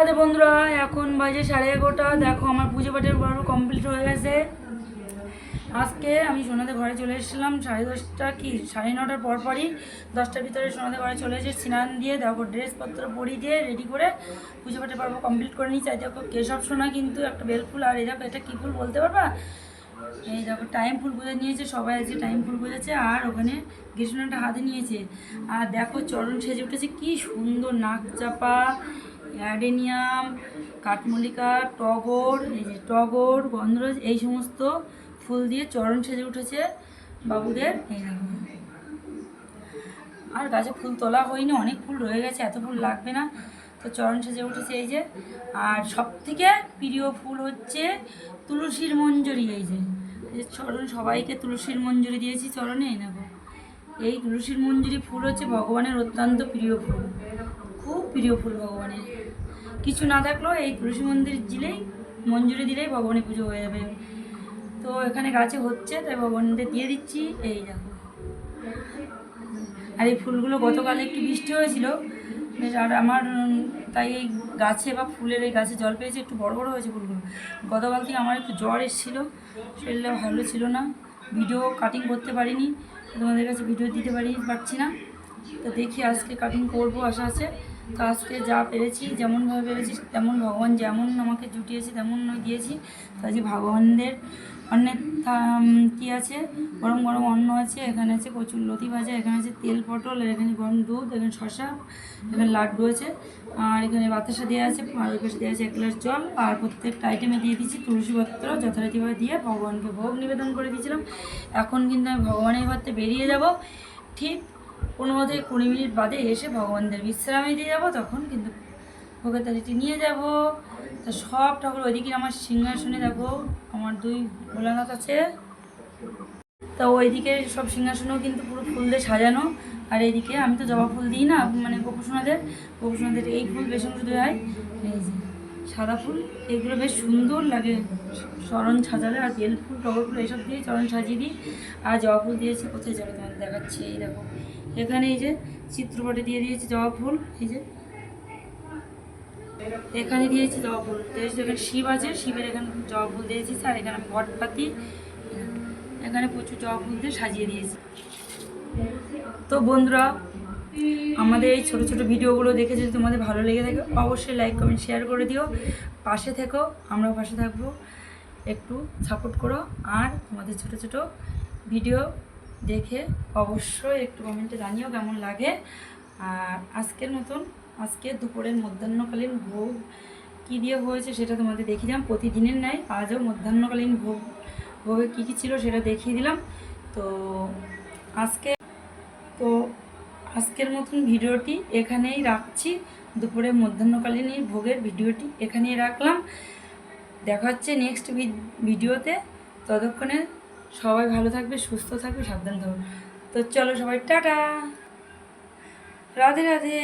আরে বন্ধুরা, এখন বাজে সাড়ে এগারোটা। দেখো, আমার পুজো পাঠের পর্ব কমপ্লিট হয়ে গেছে। আজকে আমি সোনাদের ঘরে চলে এসেছিলাম। সাড়ে দশটা কি? সাড়ে নটার পর পরই দশটার ভিতরে সোনাদের ঘরে চলে এসে স্নান দিয়ে, দেখো, ড্রেসপত্র পরিয়ে দিয়ে রেডি করে পুজো পাঠের পর্ব কমপ্লিট করে নিয়েছি। আর দেখো, কেশব সোনা কিন্তু একটা বেলফুল আর এই দেখো, এটা কী ফুল বলতে পারবা? এই দেখো, টাইম ফুল বুঝে নিয়েছে, সবাই আজকে টাইম ফুল বুঝেছে আর ওখানে গ্রীষ্মটা হাতে নিয়েছে। আর দেখো, চরণ সেজে উঠেছে, কি সুন্দর নাক চাপা। অ্যাডেনিয়াম কাঠমল্লিকা, টগর, এই যে টগর, গন্ধরাজ, এই সমস্ত ফুল দিয়ে চরণ সেজে উঠেছে বাবুদের। এই দেখো আর গাছে ফুল তোলা হয়নি, অনেক ফুল রয়ে গেছে, এত ফুল লাগবে না। তো চরণ সেজে উঠেছে এই যে। আর সব থেকে প্রিয় ফুল হচ্ছে তুলসীর মঞ্জুরি, এই যে। চরণ, সবাইকে তুলসীর মঞ্জুরি দিয়েছি চরণে, এই নেব এই তুলসীর মঞ্জুরি ফুল হচ্ছে ভগবানের অত্যন্ত প্রিয় ফুল। প্রিয় ফুল ভগবানের কিছু না থাকলেও এই তুলসী মন্দির দিলেই, মঞ্জুরি দিলেই ভগবানের পুজো হয়ে যাবে। তো এখানে গাছে হচ্ছে, তাই ভগবানদের দিয়ে দিচ্ছি, এই দেখো। আর এই ফুলগুলো গতকাল একটু বৃষ্টি হয়েছিল আর আমার তাই এই গাছে বা ফুলের এই গাছে জল পেয়েছে, একটু বড় বড় হয়েছে ফুলগুলো। গতকাল থেকে আমার একটু জ্বর এসেছিল, শরীরটা ভালো ছিল না, ভিডিও কাটিং করতে পারিনি, তোমাদের কাছে ভিডিও দিতে পারি, পারছি না। তো দেখি আজকে কাটিং করব আশা আছে। তো আজকে যা পেরেছি যেমনভাবে পেরেছি, তেমন ভগবান যেমন আমাকে জুটিয়েছে, তেমন দিয়েছি তো আজকে ভগবানদের অন্যের কি আছে? গরম গরম অন্ন আছে, এখানে আছে কচুর লতি ভাজা, এখানে আছে তেল পটল এখানে গরম দুধ, এখানে শশা এখানে লাড্ডু আছে। আর এখানে বাতাসা দেওয়া আছে, আর পাশে দেওয়া আছে এক গ্লাস জল। আর প্রত্যেকটা আইটেমে দিয়ে দিয়েছি তুলসীপত্র যথারীতিভাবে দিয়ে ভগবানকে ভোগ নিবেদন করে দিয়েছিলাম। এখন কিন্তু আমি ভগবানের ঘরতে বেরিয়ে যাব। ঠিক পনেরো থেকে কুড়ি মিনিট বাদে এসে ভগবানদের বিশ্রামে দিয়ে যাব, তখন কিন্তু ভোগের তালিটি নিয়ে যাব। তা সব ঠাকুর ওইদিকে আমার সিংহাসনে দেখো, আমার দুই ভোলানাথ আছে। তা ওইদিকে সব সিংহাসনও কিন্তু পুরো ফুল দিয়ে সাজানো। আর এইদিকে আমি তো জবা ফুল দিই না মানে গোপুসোনাদের। গোপুসোনাদের এই ফুল বেশি শুধু হয়। এই যে। সাদা ফুল এগুলো বেশ সুন্দর লাগে। চরণ সাজালে আর বেল ফুল টগর ফুল এইসব দিয়ে চরণ সাজিয়ে দিই। আর জবা ফুল দিয়েছি কোথায় যাবে তোমাদের দেখাচ্ছি, এই দেখো। এখানে এই যে চিত্রপটে দিয়ে দিয়েছি জবা ফুল, এই যে। এখানে দিয়েছি জবা ফুল। দিয়েছি এখানে শিব আছে, শিবের এখানে জবা ফুল দিয়েছি, আর এখানে ভট পাতি, এখানে প্রচুর জবা ফুল দিয়ে সাজিয়ে দিয়েছি। তো বন্ধুরা আমাদের এই ছোটো ছোটো ভিডিওগুলো দেখে যদি তোমাদের ভালো লেগে থাকে, অবশ্যই লাইক কমেন্ট শেয়ার করে দিও। পাশে থেকো, আমরাও পাশে থাকব। একটু সাপোর্ট করো। আর তোমাদের ছোটো ছোটো ভিডিও দেখে অবশ্যই একটু কমেন্টে জানিও কেমন লাগে। আর আজকের মতন, আজকে দুপুরের মধ্যাহ্নকালীন ভোগ কী দিয়ে হয়েছে সেটা তোমাদের দেখিয়ে দিলাম। প্রতিদিনের নাই আজও মধ্যাহ্নকালীন ভোগ, ভোগে কী কী ছিল সেটা দেখিয়ে দিলাম। তো আজকে আজকের মতন ভিডিওটি এখানেই রাখছি। দুপুরে মধ্যাহ্নকালীন ভোগের ভিডিওটি এখানেই রাখলাম। দেখা হচ্ছে নেক্সট ভিডিওতে। ততক্ষণে সবাই ভালো থাকবে, সুস্থ থাকবে, সাবধান থাকবে। তো চলো সবাই, টাটা! রাধে রাধে!